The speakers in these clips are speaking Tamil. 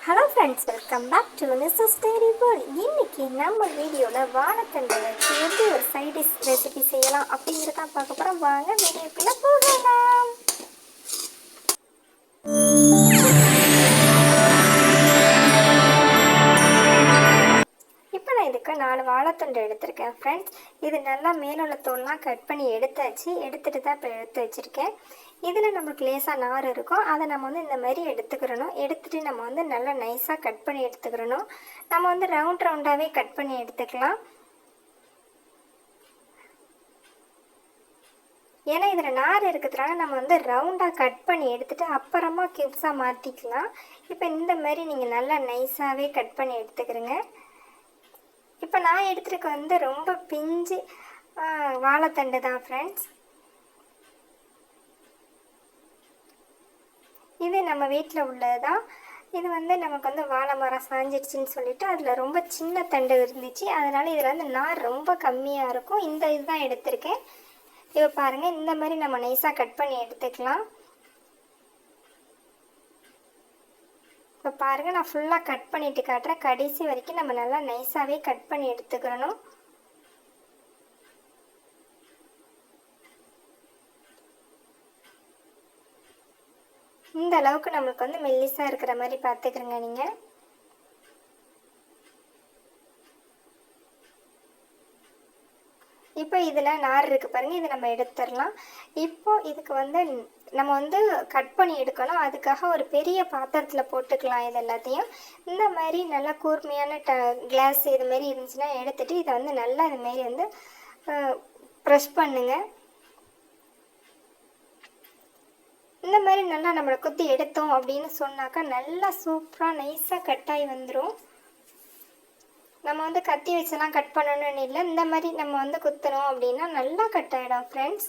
Hello friends welcome back to Mrs Dairy World இன்னைக்கு நம்ம வீடியோவில் வாழைத்தண்டை வச்சு எப்படி ஒரு சைடிஷ் ரெசிபி செய்யலாம் அப்படிங்கிறத பார்க்க போகிறோம் வாங்க வீடியோக்குள்ளே போகலாம். இப்போ நான் இதுக்கு நாலு வாழைத்தண்டு எடுத்திருக்கேன் ஃப்ரெண்ட்ஸ் இது நல்லா மேலுள்ள தோல்லாம் கட் பண்ணி எடுத்தாச்சு. எடுத்துட்டு தான் இப்போ எடுத்து வச்சுருக்கேன். இதில் நமக்கு லேசாக நார் இருக்கும். அதை நம்ம வந்து இந்த மாதிரி எடுத்துக்கிறணும். எடுத்துகிட்டு நம்ம வந்து நல்லா நைஸாக கட் பண்ணி எடுத்துக்கிறணும். நம்ம வந்து ரவுண்ட் ரவுண்டாகவே கட் பண்ணி எடுத்துக்கலாம். ஏன்னா இதில் நார் இருக்கிறதுனால நம்ம வந்து ரவுண்டாக கட் பண்ணி எடுத்துகிட்டு அப்புறமா கிப்ஸாக மாற்றிக்கலாம் இப்போ இந்த மாதிரி நீங்கள் நல்லா நைஸாகவே கட் பண்ணி எடுத்துக்கிறங்க. இப்போ நான் எடுத்துருக்க வந்து ரொம்ப பிஞ்சு வாழைத்தண்டு தான் ஃப்ரெண்ட்ஸ் இது நம்ம வீட்டில் உள்ளது தான் இது வந்து நமக்கு வந்து வாழை மரம் சாஞ்சிடுச்சின்னு சொல்லிட்டு அதில் ரொம்ப சின்ன தண்டு இருந்துச்சு. அதனால் இதில் வந்து நார் ரொம்ப கம்மியாக இருக்கும். இந்த இதுதான் எடுத்திருக்கேன். இப்போ பாருங்கள் இந்த மாதிரி நம்ம நைஸாக கட் பண்ணி எடுத்துக்கலாம். இப்போ பாருங்கள் நான் ஃபுல்லாக கட் பண்ணிட்டு காட்டுறேன். கடைசி வரைக்கும் நம்ம நல்லா நைஸாகவே கட் பண்ணி எடுத்துக்கிறணும் இந்த அளவுக்கு நம்மளுக்கு வந்து மெல்லிஸாக இருக்கிற மாதிரி பார்த்துக்கிறங்க நீங்கள் இப்போ இதில் நார் இருக்குது பாருங்கள் இதை நம்ம எடுத்துடலாம். இப்போ இதுக்கு வந்து நம்ம வந்து கட் பண்ணி எடுக்கணும். அதுக்காக ஒரு பெரிய பாத்திரத்தில் போட்டுக்கலாம் இது எல்லாத்தையும். இந்த மாதிரி நல்லா கூர்மையான ட கிளாஸ் இதுமாரி இருந்துச்சுன்னா எடுத்துட்டு இதை வந்து நல்லா இது வந்து ப்ரெஷ் பண்ணுங்கள் இந்த மாதிரி நல்லா நம்மளை குத்தி எடுத்தோம் அப்படின்னு சொன்னாக்கா நல்லா சூப்பராக நைஸாக கட்டாகி வந்துடும் நம்ம வந்து கத்தி வச்செல்லாம் கட் பண்ணணும்னு இல்லை. இந்த மாதிரி நம்ம வந்து குத்துறோம் அப்படின்னா நல்லா கட் ஆகிடும் ஃப்ரெண்ட்ஸ்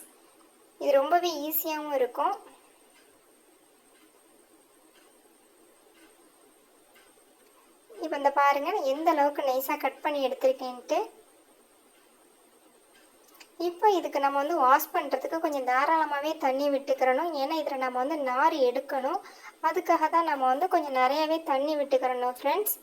இது ரொம்பவே ஈஸியாகவும் இருக்கும். இப்போ இந்த பாருங்கள் எந்த அளவுக்கு நைஸாக கட் பண்ணி எடுத்திருக்கேன்ட்டு. இப்போ இதுக்கு நம்ம வந்து வாஷ் பண்ணுறதுக்கு கொஞ்சம் தாராளமாகவே தண்ணி விட்டுக்கிறணும். ஏன்னா இதில் நம்ம வந்து நார் எடுக்கணும். அதுக்காக தான் நம்ம வந்து கொஞ்சம் நிறையாவே தண்ணி விட்டுக்கிறணும் ஃப்ரெண்ட்ஸ்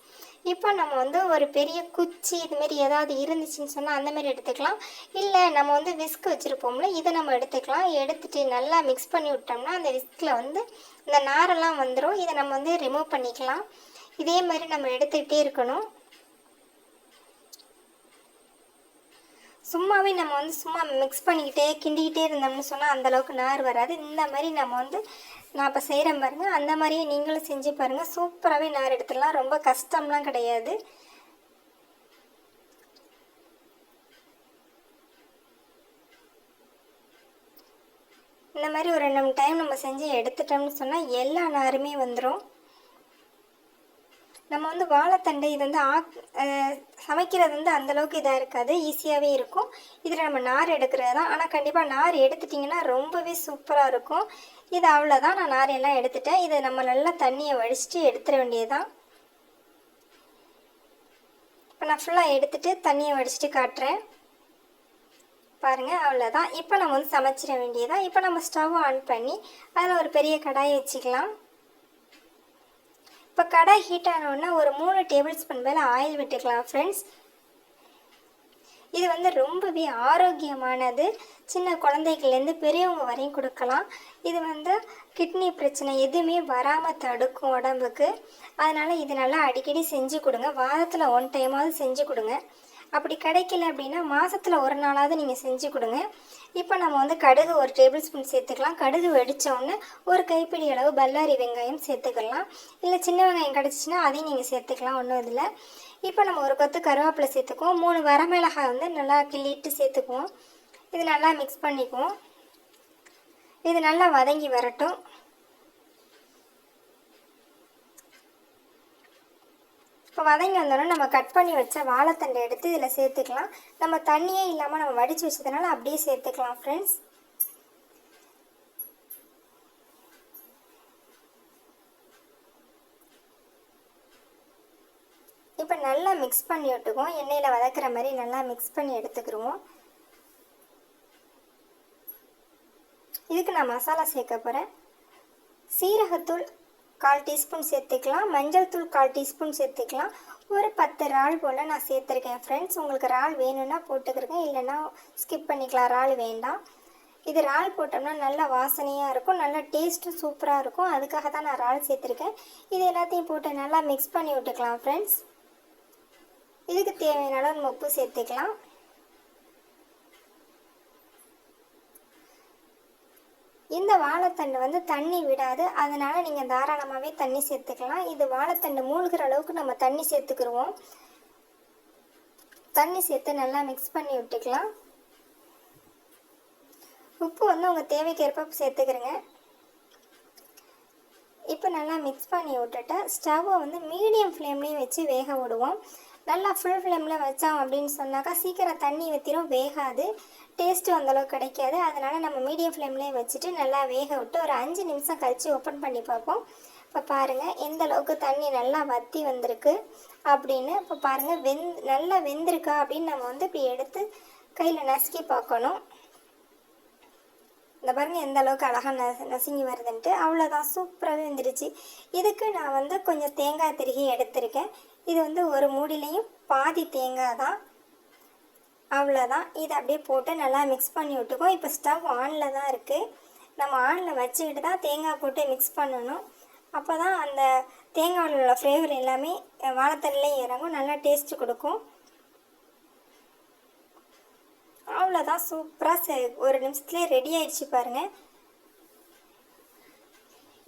இப்போ நம்ம வந்து ஒரு பெரிய குச்சி இதுமாரி ஏதாவது இருந்துச்சுன்னு சொன்னால் அந்தமாரி எடுத்துக்கலாம். இல்லை நம்ம வந்து விஸ்க் வச்சுருப்போம்ல இதை நம்ம எடுத்துக்கலாம். எடுத்துகிட்டு நல்லா மிக்ஸ் பண்ணி விட்டோம்னா அந்த விஸ்கில் வந்து இந்த நாரெல்லாம் வந்துடும் இதை நம்ம வந்து ரிமூவ் பண்ணிக்கலாம். இதே மாதிரி நம்ம எடுத்துக்கிட்டே இருக்கணும். சும்மாவே நம்ம வந்து சும்மா மிக்ஸ் பண்ணிக்கிட்டே கிண்டிக்கிட்டே இருந்தோம்னு சொன்னால் அந்தளவுக்கு நார் வராது. இந்த மாதிரி நம்ம வந்து நான் இப்போ செய்கிறேன் பாருங்கள் அந்த மாதிரியே நீங்களும் செஞ்சு பாருங்கள் சூப்பராகவே நார் எடுத்துடலாம். ரொம்ப கஷ்டம்லாம் கிடையாது. இந்த மாதிரி ஒரு ரெண்டு டைம் நம்ம செஞ்சு எடுத்துட்டோம்னு சொன்னால் எல்லா நாருமே வந்துடும் நம்ம வந்து வாழைத்தண்டை இது வந்து ஆக் சமைக்கிறது வந்து அந்தளவுக்கு இதாக இருக்காது. ஈஸியாகவே இருக்கும். இதில் நம்ம நார் எடுக்கிறது தான். ஆனால் கண்டிப்பாக நார் எடுத்துட்டிங்கன்னா ரொம்பவே சூப்பராக இருக்கும். இது அவ்வளோதான் நான் நார் எல்லாம் எடுத்துட்டேன். இதை நம்ம நல்லா தண்ணியை வடிச்சிட்டு எடுத்துட வேண்டியது தான் இப்போ நான் ஃபுல்லாக எடுத்துட்டு தண்ணியை வடிச்சிட்டு காட்டுறேன். பாருங்கள் அவ்வளோதான் இப்போ நம்ம வந்து சமைச்சிட வேண்டியதான் இப்போ நம்ம ஸ்டவ் ஆன் பண்ணி அதில் ஒரு பெரிய கடாயை வச்சுக்கலாம். இப்போ கடை ஹீட் ஆனவுடனே ஒரு மூணு டேபிள் ஸ்பூன் மேலே ஆயில் விட்டுக்கலாம் ஃப்ரெண்ட்ஸ் இது வந்து ரொம்பவே ஆரோக்கியமானது. சின்ன குழந்தைகள்லேருந்து பெரியவங்க வரையும் கொடுக்கலாம். இது வந்து கிட்னி பிரச்சனை எதுவுமே வராமல் தடுக்கும் உடம்புக்கு. அதனால் இது நல்லா அடிக்கடி செஞ்சு கொடுங்க. வாரத்தில் ஒன் டைமாவது செஞ்சு கொடுங்க. அப்படி கிடைக்கல அப்படின்னா மாதத்தில் ஒரு நாளாவது நீங்கள் செஞ்சு கொடுங்க. இப்போ நம்ம வந்து கடுகு ஒரு டேபிள் ஸ்பூன் சேர்த்துக்கலாம். கடுகு வெடித்தோடனே ஒரு கைப்பிடி அளவு பல்லாரி வெங்காயம் சேர்த்துக்கலாம். இல்லை சின்ன வெங்காயம் கிடச்சிச்சின்னா அதையும் நீங்கள் சேர்த்துக்கலாம் ஒன்றும் இதில். இப்போ நம்ம ஒரு கொத்து கருவேப்பிலை சேர்த்துக்குவோம். மூணு வரமிளகாய் வந்து நல்லா கிள்ளிட்டு சேர்த்துக்குவோம். இது நல்லா மிக்ஸ் பண்ணிக்குவோம். இது நல்லா வதங்கி வரட்டும். இப்போ வதங்கி வந்தோடனே நம்ம கட் பண்ணி வச்ச வாழைத்தண்டை எடுத்து இதில் சேர்த்துக்கலாம். நம்ம தண்ணியே இல்லாமல் நம்ம வடித்து வச்சதுனால அப்படியே சேர்த்துக்கலாம் ஃப்ரெண்ட்ஸ் இப்போ நல்லா மிக்ஸ் பண்ணி விட்டுக்குவோம். எண்ணெயில் வதக்குற மாதிரி நல்லா மிக்ஸ் பண்ணி எடுத்துக்கிடுவோம் இதுக்கு நான் மசாலா சேர்க்க போகிறேன் சீரகத்தூள் கால் டீஸ்பூன் சேர்த்துக்கலாம். மஞ்சள் தூள் கால் டீஸ்பூன் சேர்த்துக்கலாம். ஒரு பத்து இறால் போல் நான் சேர்த்துருக்கேன் ஃப்ரெண்ட்ஸ் உங்களுக்கு இறால் வேணும்னா போட்டுக்கிறேங்க இல்லைன்னா ஸ்கிப் பண்ணிக்கலாம். இறால் வேண்டாம். இது இறால் போட்டோம்னா நல்ல வாசனையாக இருக்கும். நல்ல டேஸ்ட்டும் சூப்பராக இருக்கும். அதுக்காக தான் நான் இறால் சேர்த்துருக்கேன். இது எல்லாத்தையும் போட்டு நல்லா மிக்ஸ் பண்ணி விட்டுக்கலாம் ஃப்ரெண்ட்ஸ் இதுக்கு தேவையான அளவு உப்பு சேர்த்துக்கலாம். இந்த வாழைத்தண்டு வந்து தண்ணி விடாது. அதனால் நீங்கள் தாராளமாகவே தண்ணி சேர்த்துக்கலாம். இது வாழைத்தண்டு மூழ்கிற அளவுக்கு நம்ம தண்ணி சேர்த்துக்கிடுவோம் தண்ணி சேர்த்து நல்லா மிக்ஸ் பண்ணி விட்டுக்கலாம். உப்பு வந்து உங்கள் தேவைக்கேற்ப சேர்த்துக்கிறேங்க இப்போ நல்லா மிக்ஸ் பண்ணி விட்டுட்டு ஸ்டவ்வை வந்து மீடியம் ஃப்ளேம்லேயும் வச்சு வேக விடுவோம். நல்லா ஃபுல் ஃப்ளேமில் வச்சோம் அப்படின்னு சொன்னாக்கா சீக்கிரம் தண்ணி ஊற்றிரும் வேகாது. டேஸ்ட்டு அந்தளவுக்கு கிடைக்காது. அதனால் நம்ம மீடியம் ஃப்ளேம்லேயே வச்சுட்டு நல்லா வேக விட்டு ஒரு அஞ்சு நிமிஷம் கழித்து ஓப்பன் பண்ணி பார்ப்போம். இப்போ பாருங்கள் எந்த அளவுக்கு தண்ணி நல்லா வற்றி வந்திருக்கு அப்படின்னு. இப்போ பாருங்கள் வெந் நல்லா வெந்திருக்கா அப்படின்னு நம்ம வந்து இப்படி எடுத்து கையில் நசுக்கி பார்க்கணும். இந்த பாருங்கள் எந்த அளவுக்கு அழகாக ந நசுங்கி வருதுன்ட்டு. அவ்வளோதான் சூப்பராகவே வந்துருச்சு. இதுக்கு நான் வந்து கொஞ்சம் தேங்காய் திருகி எடுத்திருக்கேன். இது வந்து ஒரு மூடிலையும் பாதி தேங்காய் தான். அவ்வளோதான் இதை அப்படியே போட்டு நல்லா மிக்ஸ் பண்ணி விட்டுக்கோ. இப்போ ஸ்டவ் ஆனில் தான் இருக்குது நம்ம ஆனில் வச்சுக்கிட்டு தான் தேங்காய் போட்டு மிக்ஸ் பண்ணணும். அப்போ தான் அந்த தேங்காயில் உள்ள ஃப்ளேவர் எல்லாமே வாழைத்தண்ணிலையும் இறங்கும். நல்லா டேஸ்ட்டு கொடுக்கும். அவ்வளோதான் சூப்பராக ஒரு நிமிஷத்துலேயே ரெடி ஆயிடுச்சு பாருங்கள்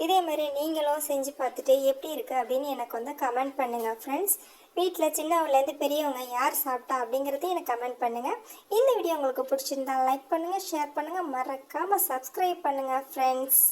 இதே மாதிரி நீங்களும் செஞ்சு பார்த்துட்டு எப்படி இருக்குது அப்படின்னு எனக்கு வந்து கமெண்ட் பண்ணுங்கள் ஃப்ரெண்ட்ஸ் வீட்டில் சின்னவங்கலேருந்து பெரியவங்க யார் சாப்பிட்டா அப்படிங்கிறதையும் எனக்கு கமெண்ட் பண்ணுங்கள் இந்த வீடியோ உங்களுக்கு பிடிச்சிருந்தா லைக் பண்ணுங்கள் ஷேர் பண்ணுங்கள் மறக்காமல் சப்ஸ்கிரைப் பண்ணுங்கள் ஃப்ரெண்ட்ஸ்